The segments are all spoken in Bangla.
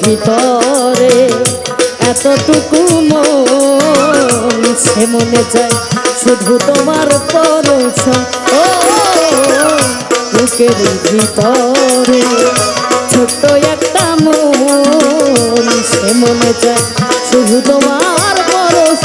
ভিতরে এতটুকু মন সে মনে চায় শুধু তোমার পরশ ভিতরে ছোট্ট একটা মন সে মনে চায় শুধু তোমার পরশ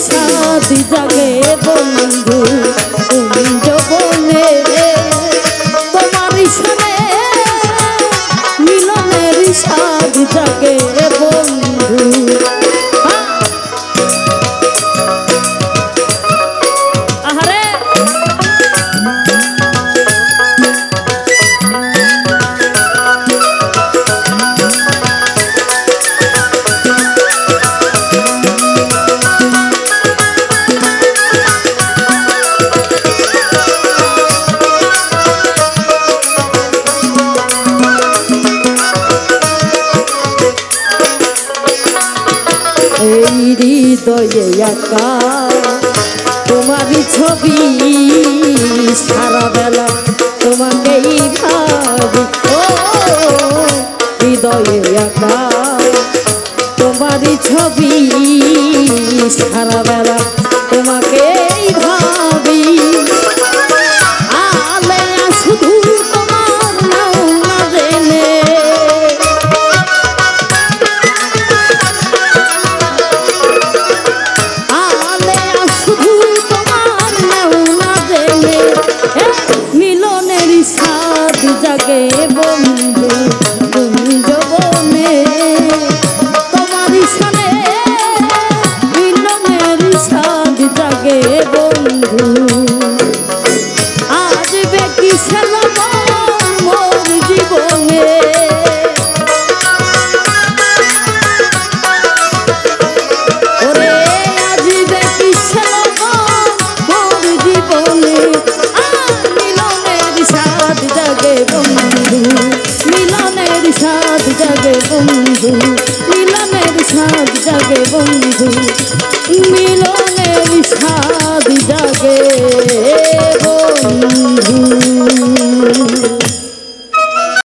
সাথী জাগে বন্ধু তুমি যবনে তোমার সনে মিলনের সাথী জাগে হৃদয়ে একা তোমারই ছবি সারা বেলা তোমাকেই ভাবি। ও, হৃদয়ে একা তোমারই ছবি সারা বেলা জাগে বন্ধু। আজ বেকি সেলবন